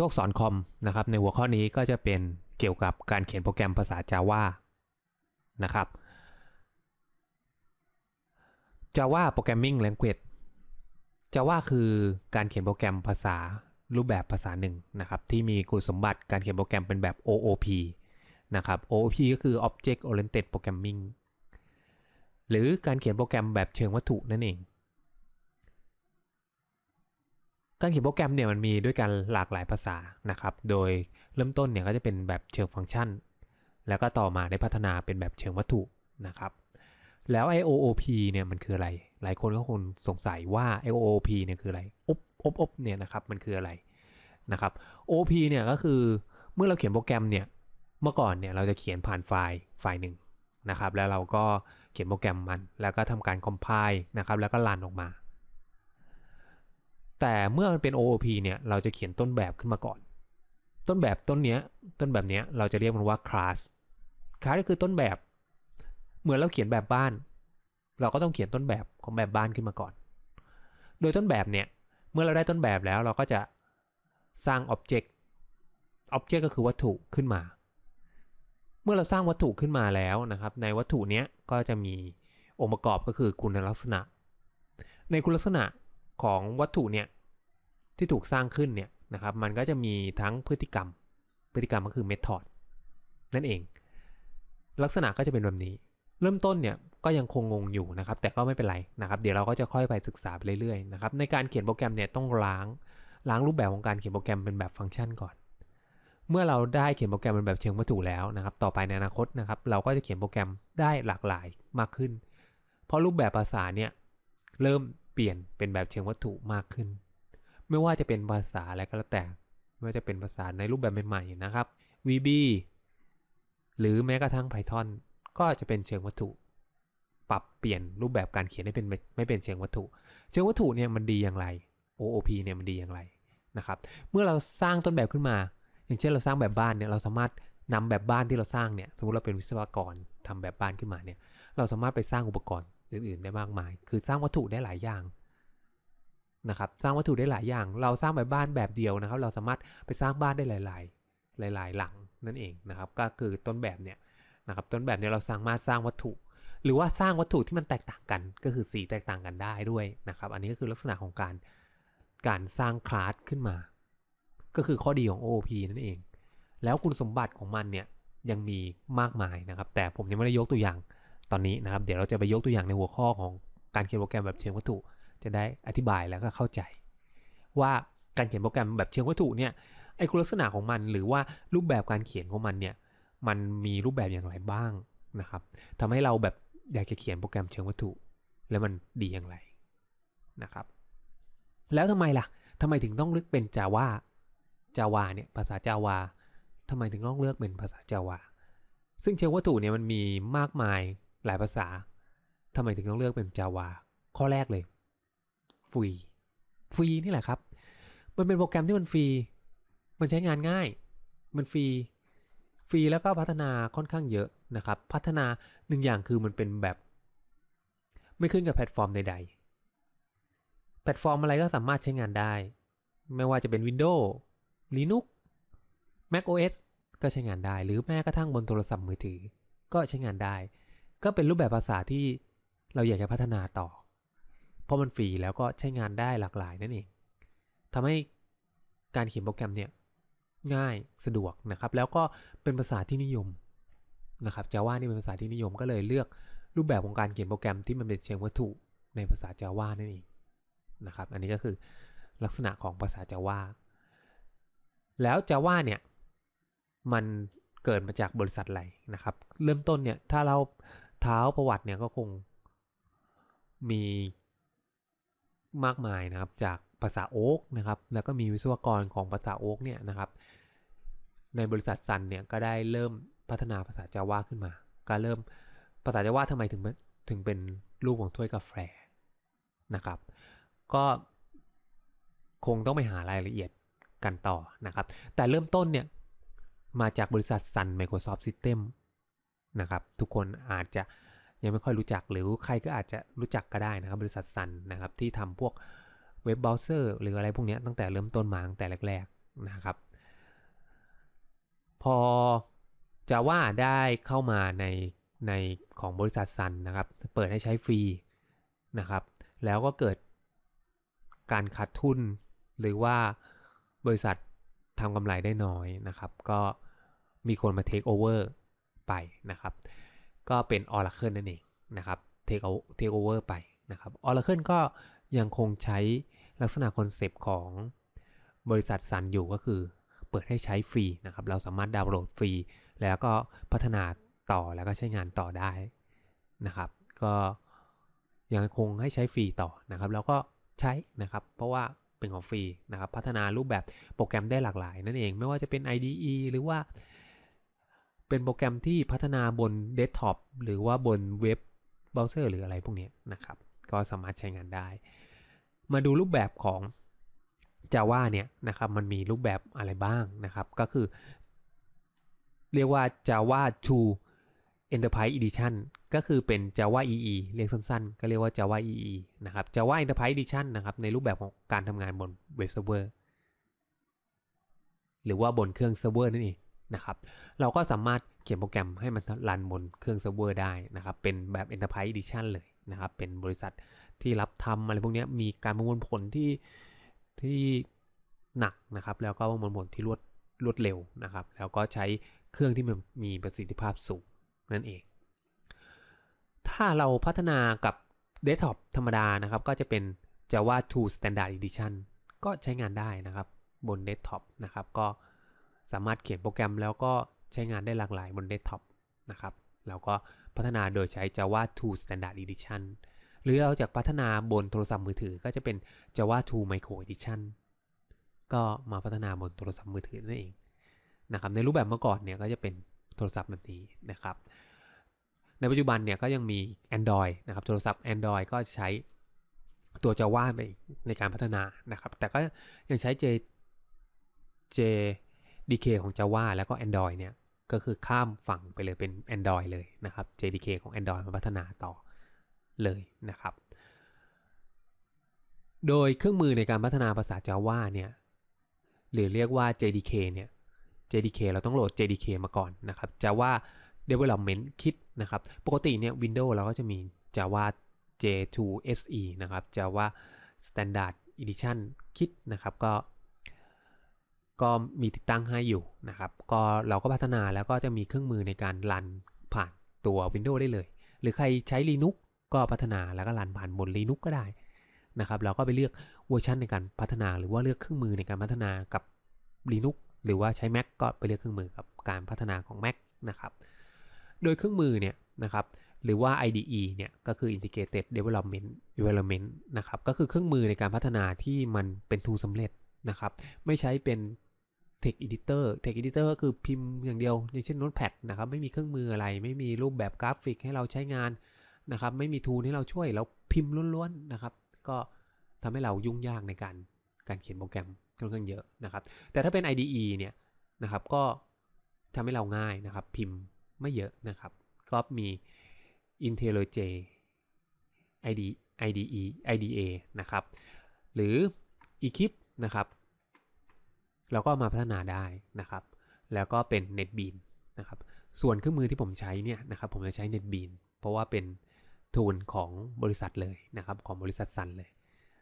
โชคสอนคอมนะครับ ในหัวข้อนี้ก็จะเป็นเกี่ยวกับการเขียนโปรแกรมภาษา Java นะครับ Java Programming Language Java คือการเขียนโปรแกรมภาษารูปแบบภาษาหนึ่งนะครับ ที่มีคุณสมบัติการเขียนโปรแกรมเป็นแบบ OOP นะครับ OOP ก็คือ Object Oriented Programming หรือการเขียนโปรแกรมแบบเชิงวัตถุนั่นเอง การเขียนโปรแกรมเนี่ยมันมีด้วยกันหลากหลายภาษานะครับ โดยเริ่มต้นเนี่ยก็จะเป็นแบบเชิงฟังก์ชัน แล้วก็ต่อมาได้พัฒนาเป็นแบบเชิงวัตถุนะครับ แล้ว IOOP เนี่ยมันคืออะไร หลายคนก็คงสงสัยว่า IOOP เนี่ยคืออะไรอบอบอบเนี่ยนะครับมันคืออะไรนะครับ OP เนี่ยก็คือเมื่อเราเขียนโปรแกรมเนี่ยเมื่อก่อนเนี่ยเราจะเขียนผ่านไฟล์ไฟล์หนึ่งนะครับ แล้วเราก็เขียนโปรแกรมมัน แล้วก็ทำการ compile นะครับ แล้วก็รันออกมา แต่เมื่อมันเป็น OOP เนี่ยเราจะเขียนต้นแบบขึ้นมาก่อน ต้นแบบต้นเนี้ยต้นแบบเนี้ยเราจะเรียกมันว่า class class ก็คือต้นแบบ เหมือนเราเขียนแบบบ้าน เราก็ต้องเขียนต้นแบบของแบบบ้านขึ้นมาก่อน โดยต้นแบบเนี่ยเมื่อเราได้ต้นแบบแล้วเราก็จะสร้าง object object ก็คือวัตถุขึ้นมา เมื่อเราสร้างวัตถุขึ้นมาแล้วนะครับ ในวัตถุเนี้ยก็จะมีองค์ประกอบก็คือคุณลักษณะ ในคุณลักษณะ ของวัตถุเนี่ยที่ถูกสร้างขึ้นเนี่ยนะครับมันก็จะมีทั้งพฤติกรรม พฤติกรรมก็คือ method นั่นเอง ลักษณะก็จะเป็นแบบนี้ เริ่มต้นเนี่ยก็ยังคงงงอยู่นะครับ แต่ก็ไม่เป็นไรนะครับ เดี๋ยวเราก็จะค่อยไปศึกษาไปเรื่อยๆนะครับในการเขียนโปรแกรมเนี่ยต้องล้างล้างรูปแบบของการเขียนโปรแกรมเป็นแบบฟังก์ชันก่อน เมื่อเราได้เขียนโปรแกรมเป็นแบบเชิงวัตถุแล้วนะครับ ต่อไปในอนาคตนะครับ เราก็จะเขียนโปรแกรมได้หลากหลายมากขึ้น เพราะรูปแบบภาษาเนี่ยเริ่ม ปลี่ยนเป็นแบบเชิงวัตถุมากขึ้น ไม่ว่าจะเป็นภาษาอะไรก็แล้วแต่ ไม่ว่าจะเป็นภาษาในรูปแบบใหม่ๆนะครับ VB หรือแม้กระทั่ง Python ก็จะเป็นเชิงวัตถุ ปรับเปลี่ยนรูปแบบการเขียนให้เป็นไม่เป็นเชิงวัตถุ เชิงวัตถุเนี่ยมันดีอย่างไร OOP เนี่ยมันดีอย่างไรนะครับ เมื่อเราสร้างต้นแบบขึ้นมา อย่างเช่นเราสร้างแบบบ้านเนี่ยเราสามารถนำแบบบ้านที่เราสร้างเนี่ยสมมติเราเป็นวิศวกรทำแบบบ้านขึ้นมาเนี่ยเราสามารถไปสร้างอุปกรณ์ อื่นๆได้มากมาย คือสร้างวัตถุได้หลายอย่างนะครับสร้างวัตถุได้หลายอย่าง เราสร้างแบบบ้านแบบเดียวนะครับ เราสามารถไปสร้างบ้านได้หลาย ๆ หลาย ๆ หลังนั่นเองนะครับ ก็คือต้นแบบเนี่ยนะครับต้นแบบเนี่ยเราสามารถสร้างวัตถุ หรือว่าสร้างวัตถุที่มันแตกต่างกัน ก็คือสีแตกต่างกันได้ด้วยนะครับ อันนี้ก็คือลักษณะของการการสร้างคลาสขึ้นมา ก็คือข้อดีของ OOP นั่นเอง แล้วคุณสมบัติของมันเนี่ยยังมีมากมายนะครับ แต่ผมยังไม่ได้ยกตัวอย่าง ตอนนี้นะครับ เดี๋ยวเราจะไปยกตัวอย่างในหัวข้อของการเขียนโปรแกรมแบบเชิงวัตถุ จะได้อธิบายแล้วก็เข้าใจ ว่าการเขียนโปรแกรมแบบเชิงวัตถุเนี่ยไอคุณลักษณะของมันหรือว่ารูปแบบการเขียนของมันเนี่ยมันมีรูปแบบอย่างไรบ้างนะครับทำให้เราแบบอยากจะเขียนโปรแกรมเชิงวัตถุ แล้วมันดีอย่างไรนะครับ แล้วทำไมล่ะทำไมถึงต้องเลือกเป็น Java Java เนี่ยภาษา Java ทำไมถึงต้องเลือกเป็นภาษา Java ซึ่งเชิงวัตถุเนี่ยมันมีมากมาย หลายภาษาทำไมถึงต้องเลือกเป็น Java ข้อแรกเลย ฟรี ฟรีนี่แหละครับ มันเป็นโปรแกรมที่มันฟรี มันใช้งานง่าย มันฟรี ฟรีแล้วก็พัฒนาค่อนข้างเยอะนะครับ พัฒนาหนึ่งอย่างคือมันเป็นแบบ ไม่ขึ้นกับแพลตฟอร์มใด ๆ แพลตฟอร์มอะไรก็สามารถใช้งานได้ ไม่ว่าจะเป็น Windows Linux Mac OS ก็ใช้งานได้ หรือแม้กระทั่งบนโทรศัพท์มือถือ ก็ใช้งานได้ ก็เป็นรูปแบบภาษาที่เราอยากจะพัฒนาต่อ เพราะมันฟรีแล้วก็ใช้งานได้หลากหลายนั่นเองทำให้การเขียนโปรแกรมเนี่ยง่ายสะดวกนะครับ แล้วก็เป็นภาษาที่นิยมนะครับจาว่านี่เป็นภาษาที่นิยมก็เลยเลือกรูปแบบของการเขียนโปรแกรมที่มันเป็นเชิงวัตถุในภาษาจาว่านั่นเองนะครับ อันนี้ก็คือลักษณะของภาษาจาว่าแล้วจาว่าเนี่ยมันเกิดมาจากบริษัทอะไรนะครับ เริ่มต้นเนี่ยถ้าเรา เท้าประวัติเนี่ยก็คงมีมากมายนะครับจากภาษาโอ๊กนะครับแล้วก็มีวิศวกรของภาษาโอ๊กเนี่ยนะครับในบริษัทซันเนี่ยก็ได้เริ่มพัฒนาภาษาจาว่าขึ้นมา ก็เริ่มภาษาจาว่าทำไมถึงถึงเป็นรูปของถ้วยกาแฟนะครับ ก็คงต้องไปหารายละเอียดกันต่อนะครับ แต่เริ่มต้นเนี่ยมาจากบริษัท Sun Microsoft System นะครับ ทุกคนอาจจะยังไม่ค่อยรู้จักหรือใครก็อาจจะรู้จักก็ได้นะครับบริษัท Sun นะครับที่ทำพวกเว็บเบราว์เซอร์หรืออะไรพวกนี้ตั้งแต่เริ่มต้นมาตั้งแต่แรกๆนะครับ พอ Java ได้เข้ามาในในของบริษัทซันนะครับ เปิดให้ใช้ฟรีนะครับ แล้วก็เกิดการขาดทุน หรือว่าบริษัททำกำไรได้น้อยนะครับ ก็มีคนมาเทคโอเวอร์ ไปนะครับ ก็เป็น Oracle นั่นเองนะครับเทคเทคโอเวอร์ไปนะครับ Oracle ก็ยังคงใช้ลักษณะคอนเซปต์ของบริษัทซันอยู่ก็คือเปิดให้ใช้ฟรีนะครับ เราสามารถดาวน์โหลดฟรี แล้วก็พัฒนาต่อแล้วก็ใช้งานต่อได้นะครับ ก็ยังคงให้ใช้ฟรีต่อนะครับแล้วก็ใช้นะครับ เพราะว่าเป็นของฟรีนะครับ พัฒนารูปแบบโปรแกรมได้หลากหลายนั่นเอง ไม่ว่าจะเป็น IDE หรือว่า เป็นโปรแกรมที่พัฒนาบนเดสก์ท็อปหรือว่าบนเว็บเบราว์เซอร์หรืออะไรพวกนี้นะครับ ก็สามารถใช้งานได้ มาดูรูปแบบของ Java เนี่ยนะครับมันมีรูปแบบอะไรบ้างนะครับ ก็คือ เรียกว่า Java 2 Enterprise Edition ก็คือเป็น Java EE เรียกสั้นๆ ก็เรียกว่า Java EE นะครับ Java Enterprise Edition นะครับในรูปแบบของการทำงานบนเว็บเซิร์ฟเวอร์หรือว่าบนเครื่องเซิร์ฟเวอร์นั่นเอง นะครับ เราก็สามารถเขียนโปรแกรมให้มันรันบนเครื่องเซิร์ฟเวอร์ได้นะครับ เป็นแบบ Enterprise Edition เลยนะครับ เป็นบริษัทที่รับทำอะไรพวกนี้มีการประมวลผลที่ที่หนักนะครับ แล้วก็ประมวลผลที่รวดรวดเร็วนะครับ แล้วก็ใช้เครื่องที่มันมีประสิทธิภาพสูงนั่นเอง ถ้าเราพัฒนากับเดสก์ท็อปธรรมดานะครับ ก็จะเป็น Java 2 Standard Edition ก็ใช้งานได้นะครับบนเดสก์ท็อปนะครับ ก็ สามารถเขียนโปรแกรมแล้วก็ใช้งานได้หลากหลายบนเดสก์ท็อปนะครับแล้วก็พัฒนาโดยใช้ Java 2 Standard Edition หรือเราจะพัฒนาบนโทรศัพท์มือถือก็จะเป็น Java 2 Micro Edition ก็มาพัฒนาบนโทรศัพท์มือถือนั่นเองนะครับในรูปแบบเมื่อก่อนเนี่ยก็จะเป็นโทรศัพท์แบบนี้นะครับ ในปัจจุบันเนี่ยก็ยังมี Android นะครับโทรศัพท์ Android ก็ใช้ตัว Java ไปในการพัฒนานะครับ แต่ก็ยังใช้ J DK ของ Java แล้วก็ Android เนี่ยก็คือข้ามฝั่งไปเลยเป็น Android เลยนะครับ JDK ของ Android มาพัฒนาต่อเลยนะครับ โดยเครื่องมือในการพัฒนาภาษา Java เนี่ยหรือเรียกว่า JDK เนี่ย JDK เราต้องโหลด JDK มาก่อนนะครับ Java Development Kit นะครับ ปกติเนี่ย Windows เราก็จะมี Java J2SE นะครับ Java Standard Edition Kit นะครับ ก็ ก็มีติดตั้งให้อยู่นะครับ ก็เราก็พัฒนาแล้วก็จะมีเครื่องมือในการรันผ่านตัว Windows ได้เลย หรือใครใช้ Linux ก็พัฒนาแล้วก็รันผ่านบน Linux ก็ได้นะครับเราก็ไปเลือกเวอร์ชันในการพัฒนา หรือว่าเลือกเครื่องมือในการพัฒนากับ Linux หรือว่าใช้ Mac ก็ไปเลือกเครื่องมือกับการพัฒนาของ Mac นะครับ โดยเครื่องมือเนี่ยนะครับหรือว่า IDE เนี่ยก็คือ Integrated Development Development นะครับก็คือเครื่องมือในการพัฒนาที่มันเป็นทูสำเร็จนะครับ ไม่ใช้เป็น Text Editor Text Editor ก็คือพิมพ์อย่างเดียว อย่างเช่น Notepad นะครับ ไม่มีเครื่องมืออะไร ไม่มีรูปแบบกราฟิกให้เราใช้งานนะครับ ไม่มีทูลให้เราช่วย เราพิมพ์ล้วนๆนะครับ ก็ทำให้เรายุ่งยากในการการเขียนโปรแกรมค่อนข้างเยอะนะครับ แต่ถ้าเป็น IDE เนี่ยนะครับ ก็ทำให้เราง่ายนะครับ พิมพ์ไม่เยอะนะครับ ก็มี IntelliJ ID IDE IDA นะครับ หรือ Equip นะครับ เราก็มาพัฒนาได้นะครับ แล้วก็เป็น NetBean นะครับส่วนเครื่องมือที่ผมใช้เนี่ยนะครับผมจะใช้ NetBean เพราะว่าเป็นทูลของบริษัทเลยนะครับของบริษัทซันเลย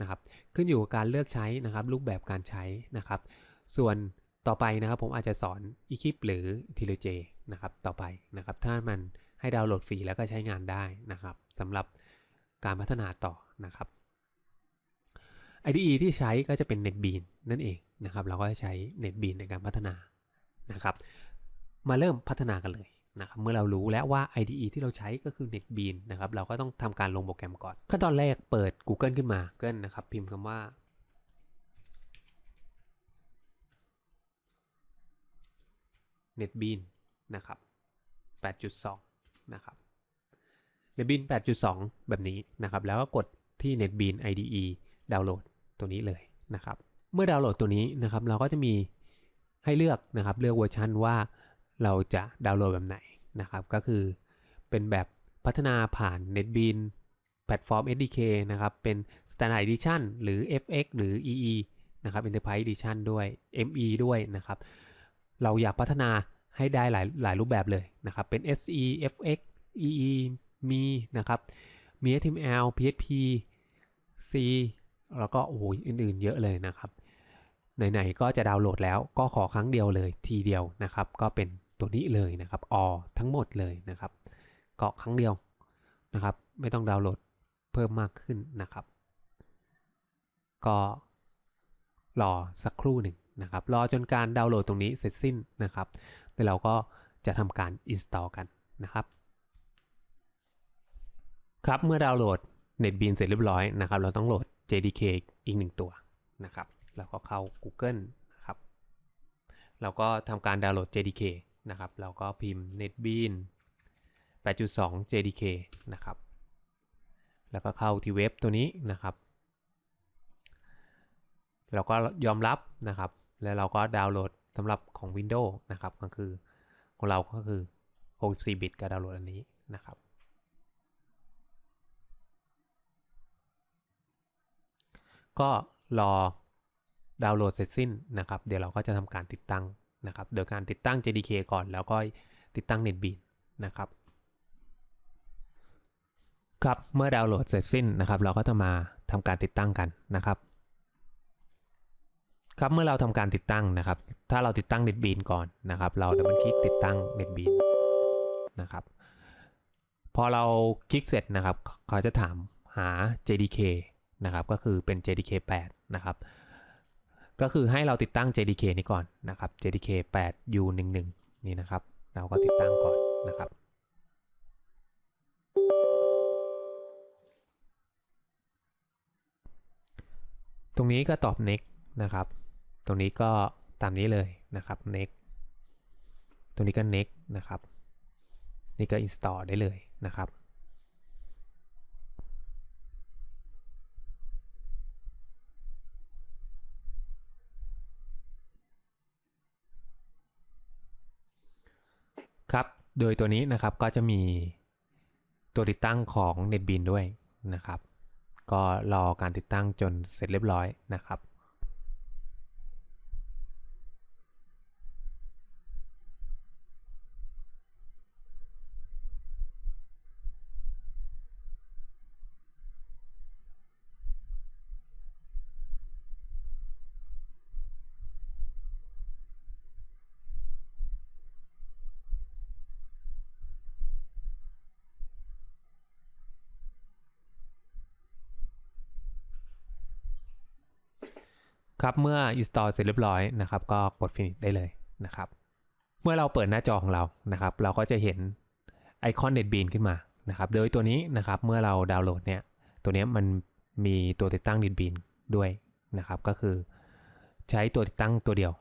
นะครับขึ้นอยู่กับการเลือกใช้นะครับรูปแบบการใช้นะครับ ส่วนต่อไปนะครับผมอาจจะสอน Equip หรือ IntelliJ นะครับต่อไปนะครับถ้ามันให้ดาวน์โหลดฟรีแล้วก็ใช้งานได้นะครับสำหรับการพัฒนาต่อนะครับ IDE ที่ใช้ก็จะเป็น NetBean นั่นเองนะครับ เราก็จะใช้ NetBean ในการพัฒนานะครับ มาเริ่มพัฒนากันเลยนะครับเมื่อเรารู้แล้วว่า IDE ที่เราใช้ก็คือ NetBean นะครับเราก็ต้องทำการลงโปรแกรมก่อน ขั้นตอนแรกเปิด Google ขึ้นมา Google นะครับ พิมพ์คำว่า NetBean นะครับ 8.2 นะครับ NetBean 8.2 แบบนี้นะครับ แล้วก็กดที่ NetBean IDE ดาวน์โหลดตัวนี้เลยนะครับ เมื่อดาวน์โหลดตัวนี้นะครับ เราก็จะมีให้เลือกนะครับ เลือกเวอร์ชันว่าเราจะดาวน์โหลดแบบไหนนะครับ ก็คือเป็นแบบพัฒนาผ่าน NetBean Platform SDK นะครับ เป็น Standard Edition หรือ FX หรือ EE นะครับ Enterprise Edition ด้วย ME ด้วยนะครับ เราอยากพัฒนาให้ได้หลายหลายรูปแบบเลยนะครับ เป็น SE FX EE มีนะครับมี HTML PHP C แล้วก็โอ้ยอื่นๆ เยอะเลยนะครับไหนๆก็จะดาวน์โหลดแล้วก็ขอครั้งเดียวเลยทีเดียวนะครับ ก็เป็นตัวนี้เลยนะครับอทั้งหมดเลยนะครับ ก็ครั้งเดียวนะครับ ไม่ต้องดาวน์โหลดเพิ่มมากขึ้นนะครับ ก็รอสักครู่หนึ่งนะครับ รอจนการดาวน์โหลดตรงนี้เสร็จสิ้นนะครับแล้วเราก็จะทำการ install กันนะครับ ครับเมื่อดาวน์โหลด NetBeans เสร็จเรียบร้อยนะครับ เราต้องโหลด JDK อีกหนึ่งตัวนะครับ แล้วก็เข้า Google นะครับ เราก็ทำการดาวน์โหลด JDK นะครับ เราก็พิมพ์ NetBeans 8.2 JDK นะครับ แล้วก็เข้าที่เว็บตัวนี้นะครับ เราก็ยอมรับนะครับ แล้วเราก็ดาวน์โหลดสำหรับของ Windows นะครับ ก็คือของเราก็คือ 64 บิตก็ดาวน์โหลดอันนี้นะครับ ก็รอดาวน์โหลดเสร็จสิ้นนะครับ เดี๋ยวเราก็จะทำการติดตั้งนะครับ โดยการติดตั้ง JDK ก่อนแล้วก็ติดตั้ง NetBeans นะครับครับเมื่อดาวน์โหลดเสร็จสิ้นนะครับ เราก็จะมาทำการติดตั้งกันนะครับครับเมื่อเราทำการติดตั้งนะครับ ถ้าเราติดตั้ง NetBeans ก่อนนะครับ เราดับเบิลคลิกติดตั้ง NetBeans นะครับ พอเราคลิกเสร็จนะครับ เขาจะถามหา JDK นะครับก็คือเป็น JDK 8นะครับก็คือให้เราติดตั้ง JDK นี้ก่อนนะครับ JDK 8 U11 นี่นะครับ เราก็ติดตั้งก่อนนะครับ ตรงนี้ก็ตอบ next นะครับ ตรงนี้ก็ตามนี้เลยนะครับ next ตรงนี้ก็ next นะครับ นี่ก็ install ได้เลยนะครับ ครับ โดยตัวนี้นะครับก็จะมีตัวติดตั้งของ NetBeans ด้วยนะครับ ก็รอการติดตั้งจนเสร็จเรียบร้อยนะครับ ครับเมื่อ install เสร็จเรียบร้อยนะครับ ก็กด finish ได้เลยนะครับ เมื่อเราเปิดหน้าจอของเรานะครับ เราก็จะเห็นไอคอน NetBeans ขึ้นมานะครับโดยตัวนี้นะครับเมื่อเราดาวน์โหลดเนี่ยตัวนี้มันมีตัวติดตั้ง NetBeans ด้วยนะครับ ก็คือใช้ตัวติดตั้งตัวเดียว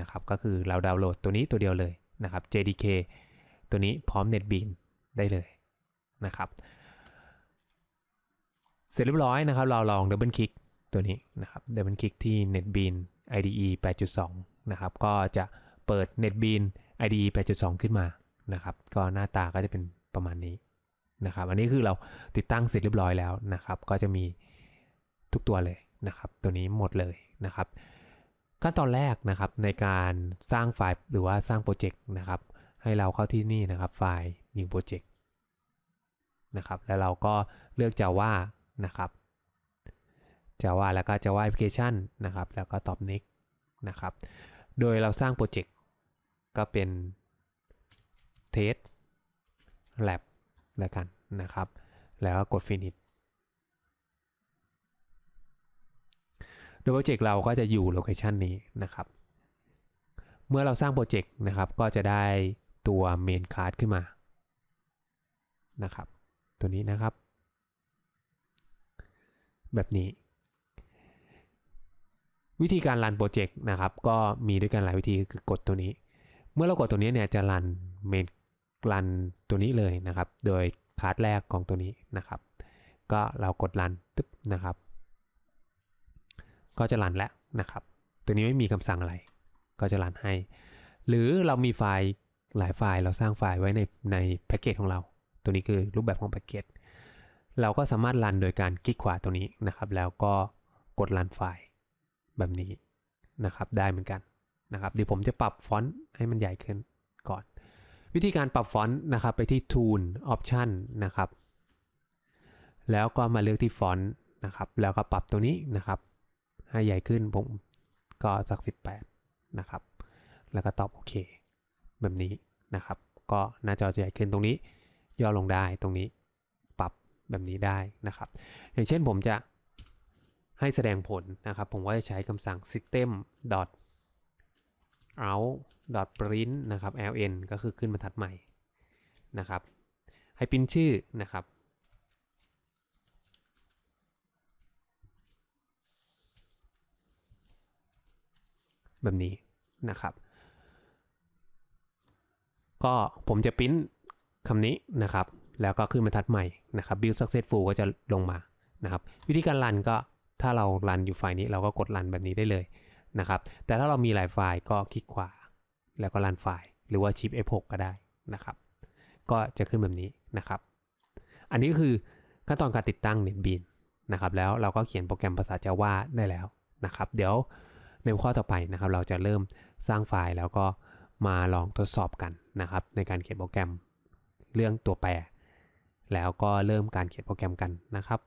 นะครับ ก็คือเราดาวน์โหลดตัวนี้ตัวเดียวเลยนะครับ JDK ตัวนี้พร้อม NetBeans ได้เลยนะครับ เสร็จเรียบร้อยนะครับ เราลองดับเบิลคลิก ตัวนี้นะครับดับเบิลคลิกที่ NetBeans IDE 8.2 นะครับ ก็จะเปิด NetBeans IDE 8.2 ขึ้นมานะครับ ก็หน้าตาก็จะเป็นประมาณนี้นะครับ อันนี้คือเราติดตั้งเสร็จเรียบร้อยแล้วนะครับ ก็จะมีทุกตัวเลยนะครับ ตัวนี้หมดเลยนะครับ ขั้นตอนแรกนะครับในการสร้างไฟล์หรือว่าสร้างโปรเจกต์นะครับ ให้เราเข้าที่นี่นะครับไฟล์ New Project นะครับ แล้วเราก็เลือก Java นะครับ Java แล้วก็ Java Application นะครับ แล้วก็ตอบ next นะครับ โดยเราสร้างโปรเจกต์ก็เป็น test lab แล้วกันนะครับ แล้วก็กด finish โดยโปรเจกต์เราก็จะอยู่โลเคชันนี้นะครับ เมื่อเราสร้างโปรเจกต์นะครับ ก็จะได้ตัว main card ขึ้นมานะครับ ตัวนี้นะครับ แบบนี้ วิธีการรันโปรเจกต์นะครับ ก็มีด้วยกันหลายวิธีคือกดตัวนี้ เมื่อเรากดตัวนี้เนี่ยจะรันเมนรันตัวนี้เลยนะครับ โดยคาร์ดแรกของตัวนี้นะครับ ก็เรากดรันตึ๊บนะครับ ก็จะรันแล้วนะครับ ตัวนี้ไม่มีคำสั่งอะไร ก็จะรันให้ หรือเรามีไฟล์หลายไฟล์เราสร้างไฟล์ไว้ในในแพ็กเกจของเรา ตัวนี้คือรูปแบบของแพ็กเกจเราก็สามารถรันโดยการคลิกขวาตัวนี้นะครับ แล้วก็กดรันไฟล์ แบบนี้นะครับได้เหมือนกันนะครับเดี๋ยวผมจะปรับฟอนต์ให้มันใหญ่ขึ้นก่อน วิธีการปรับฟอนต์นะครับไปที่ Tool Option นะครับ แล้วก็มาเลือกที่ฟอนต์นะครับ แล้วก็ปรับตัวนี้นะครับ ให้ใหญ่ขึ้นผมก็สัก 18 นะครับ แล้วก็ตอบโอเค แบบนี้นะครับ ก็หน้าจอจะใหญ่ขึ้นตรงนี้ ย่อลงได้ตรงนี้ปรับแบบนี้ได้นะครับ อย่างเช่นผมจะ ให้แสดงผลนะครับ ผมก็จะใช้คำสั่ง system out print นะครับ ln ก็คือขึ้นบรรทัดใหม่นะครับ ให้พิมพ์ชื่อนะครับแบบนี้นะครับ ก็ผมจะปริ้นคำนี้นะครับ แล้วก็ขึ้นบรรทัดใหม่นะครับ build successful ก็จะลงมานะครับ วิธีการรันก็ ถ้าเรารันอยู่ไฟล์นี้เราก็กดรันแบบนี้ได้เลยนะครับ แต่ถ้าเรามีหลายไฟล์ก็คลิกขวา แล้วก็รันไฟล์ หรือว่าชิป F6 ก็ได้นะครับ ก็จะขึ้นแบบนี้นะครับ อันนี้ก็คือขั้นตอนการติดตั้ง NetBean นะครับ แล้วเราก็เขียนโปรแกรมภาษา Java ได้แล้วนะครับ เดี๋ยวในข้อต่อไปนะครับ เราจะเริ่มสร้างไฟล์แล้วก็มาลองทดสอบกันนะครับ ในการเขียนโปรแกรมเรื่องตัวแปร แล้วก็เริ่มการเขียนโปรแกรมกันนะครับ